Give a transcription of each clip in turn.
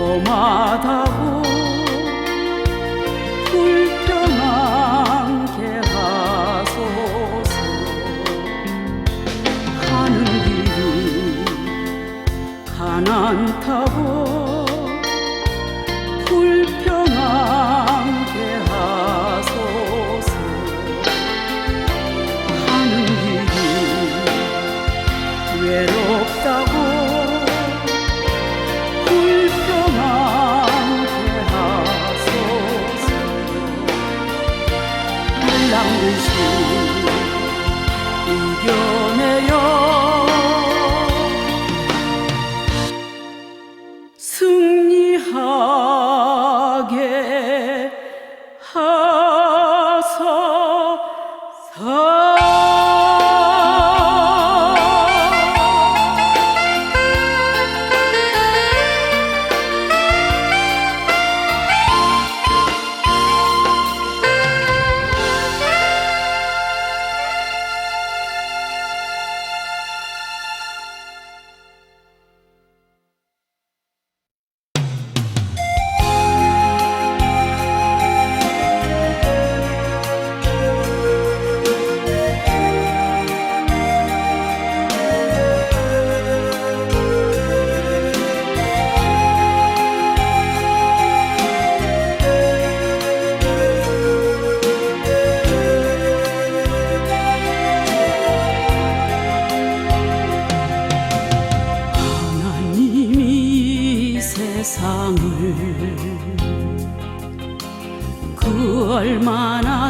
험하다고 불편하게 하소서. 가는 길이 가난타고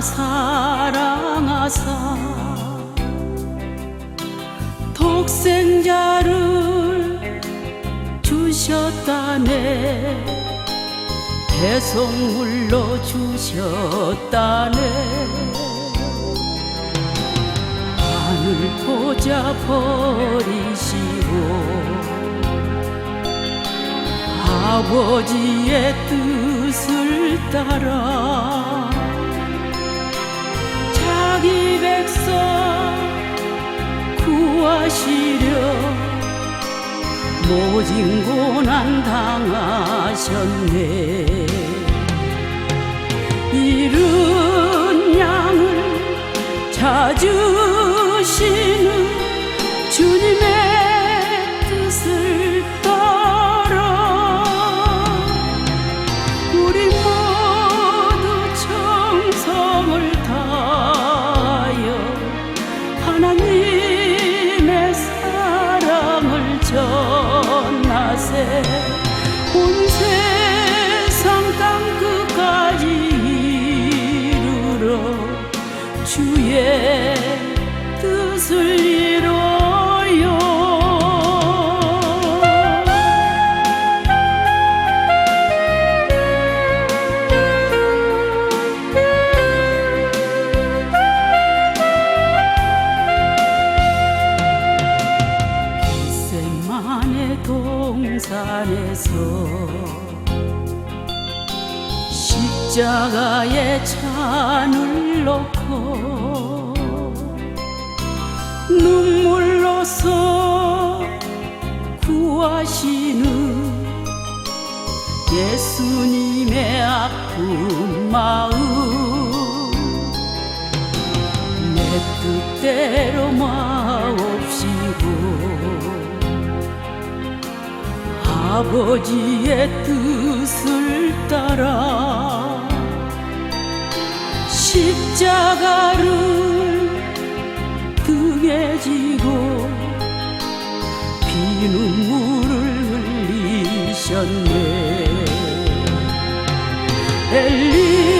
사랑하사 독생자를 주셨다네. 대성물로 주셨다네. 하늘 보자 버리시오. 아버지의 뜻을 따라 역사 구하시려 모진 고난 당하셨네. 이른 양을 찾으시 아픈 마음 내 뜻대로 마옵시고 아버지의 뜻을 따라 십자가를 등에 지고 비눈물을 흘리셨네. el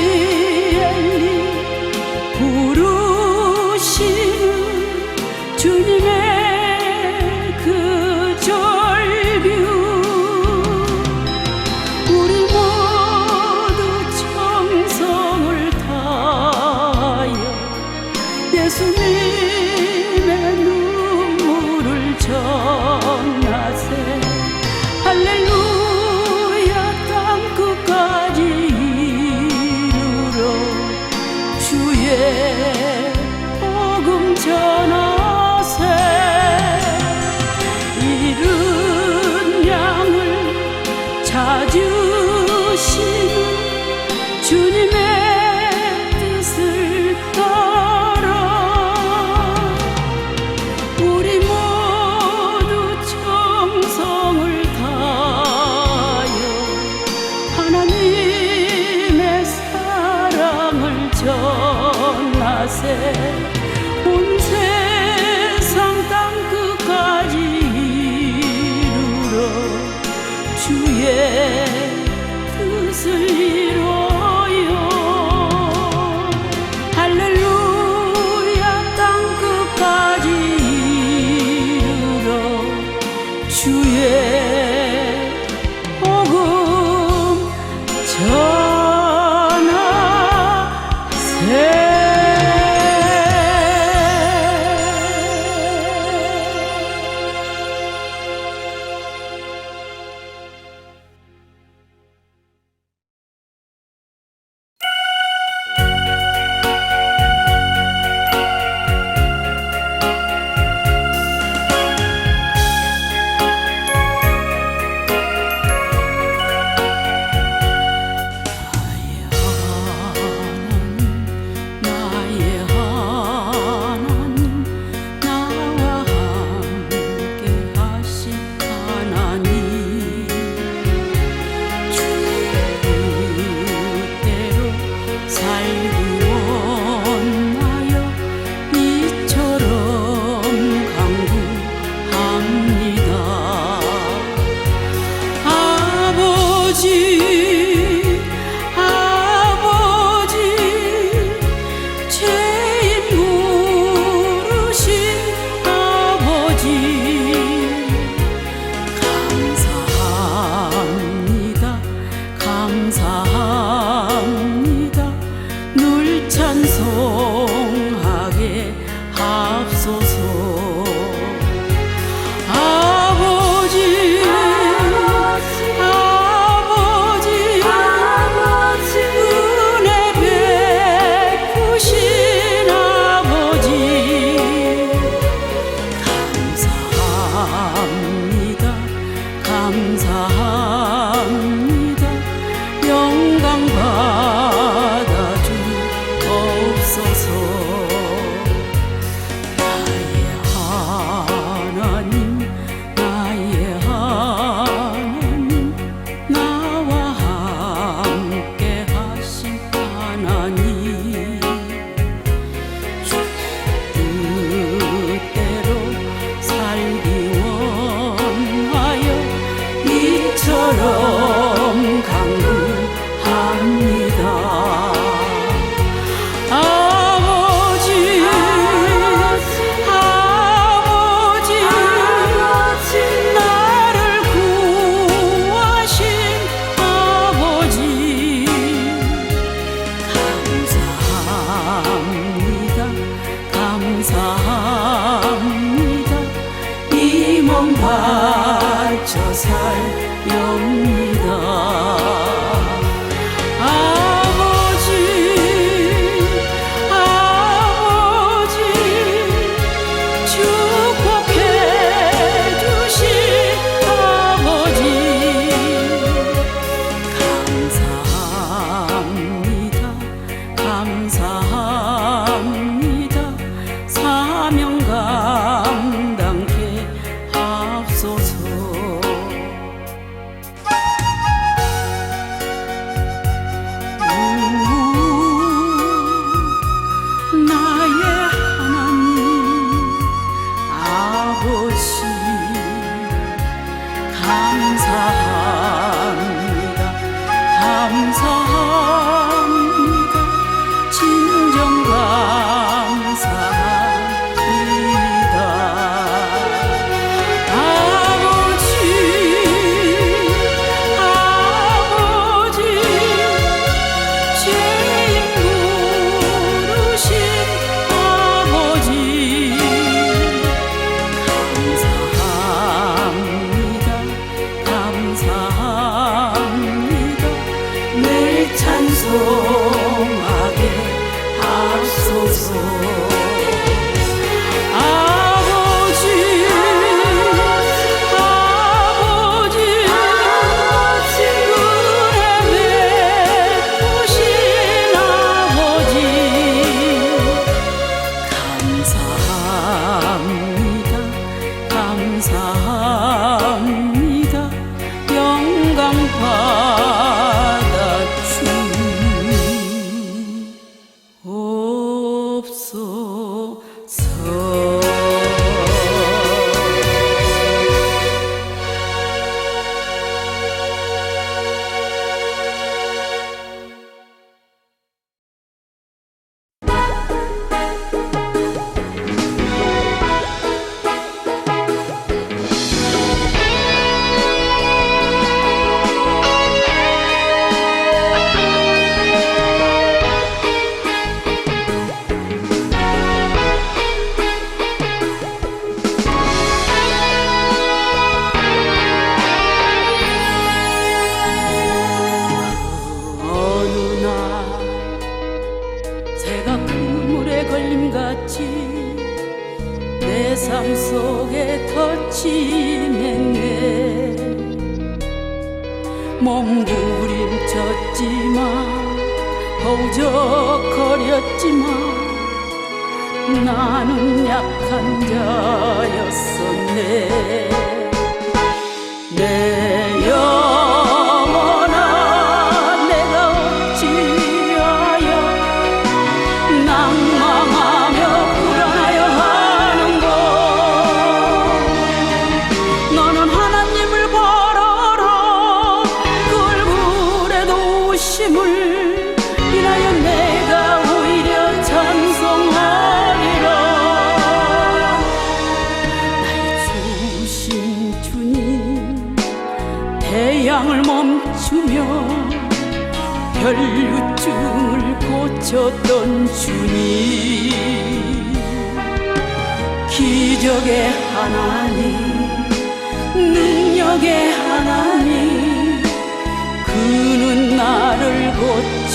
You.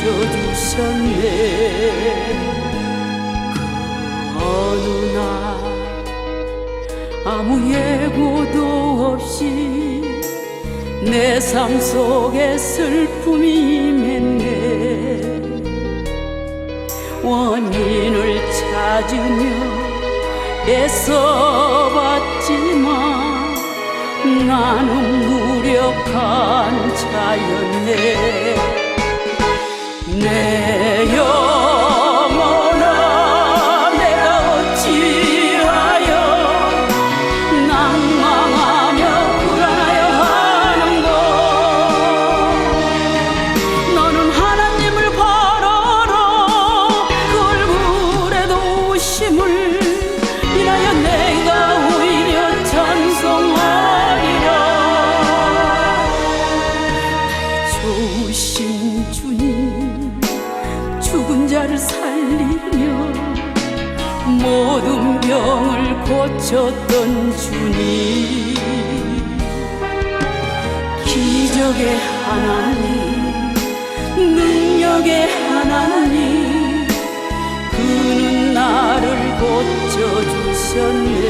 비춰주셨네 예. 그 어느 날 아무 예고도 없이 내 삶 속에 슬픔이 임했네. 원인을 찾으며 애써봤지만 나는 무력한 자였네. 내여 살리며 모든 병을 고쳤던 주님. 기적의 하나님 능력의 하나님 그는 나를 고쳐주셨네.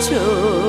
저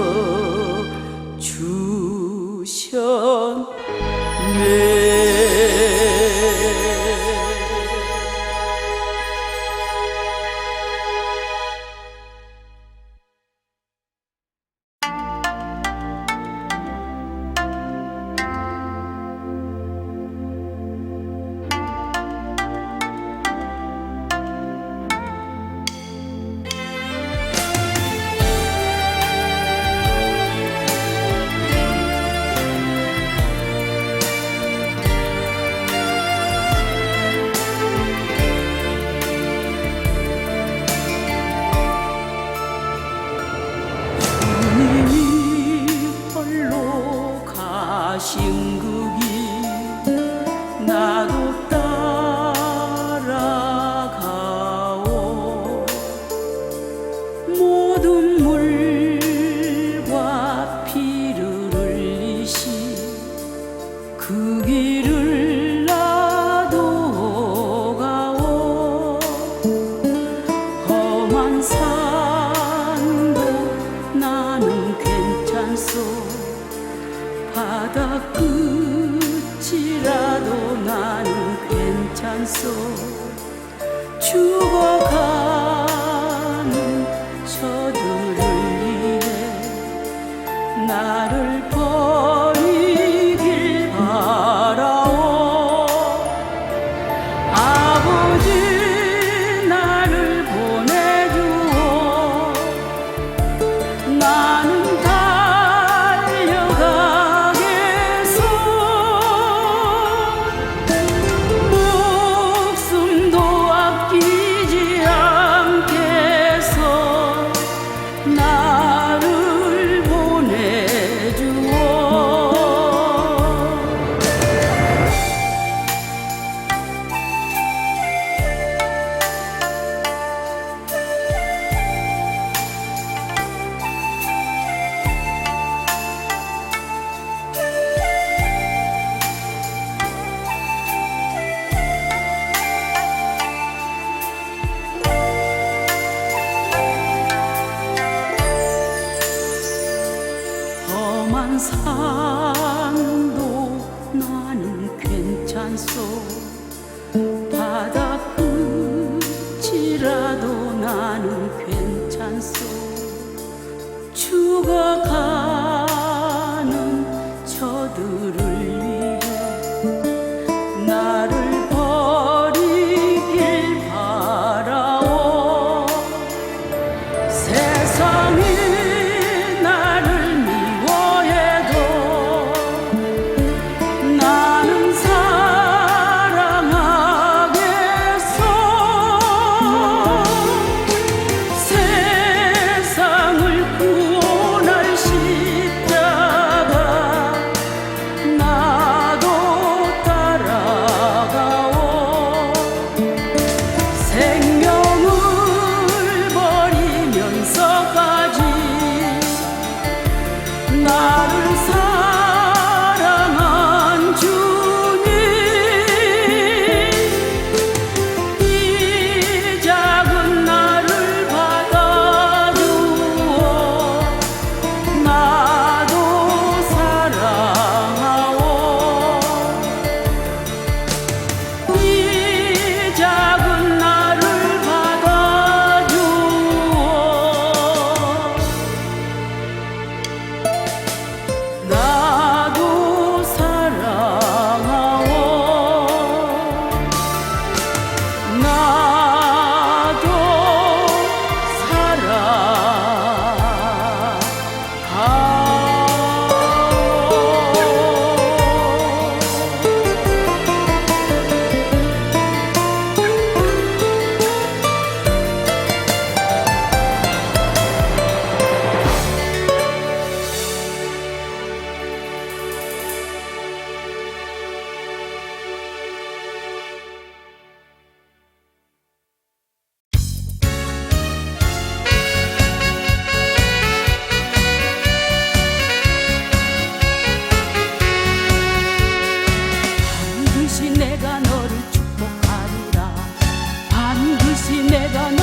neden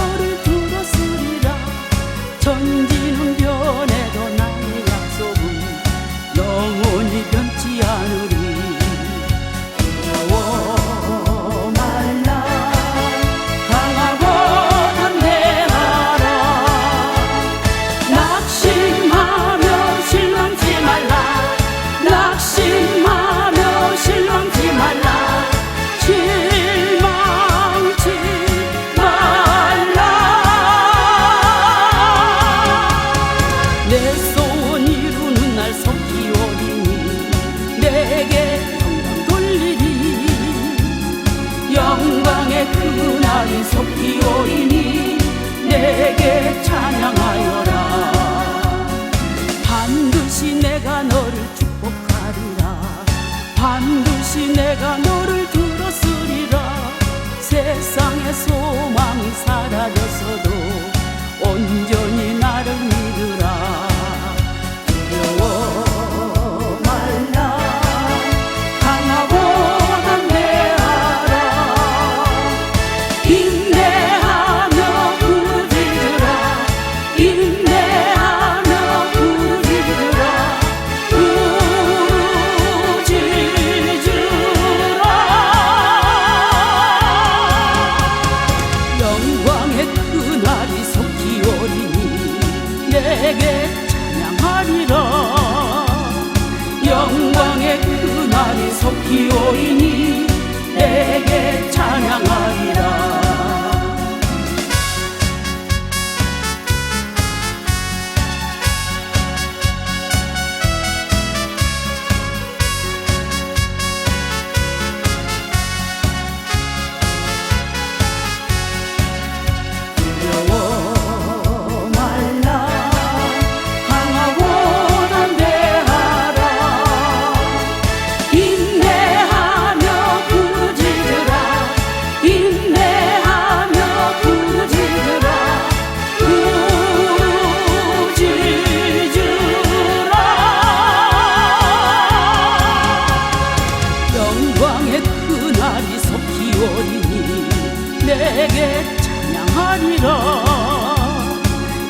하리라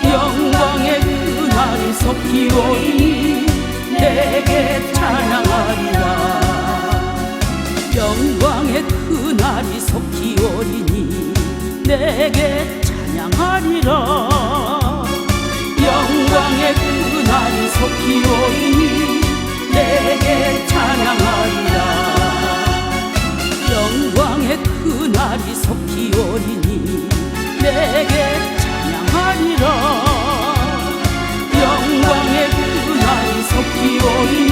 영광의 그날이 섭기오니 내게 찬양하리라. 영광의 그날이 섭기오리니 내게 찬양하리라. 영광의 그날이 섭기오리니 내게 찬양하리라. 영광의 그날이 섭기오리니 내게 찬양하리라 영광의 그날이 속히 오리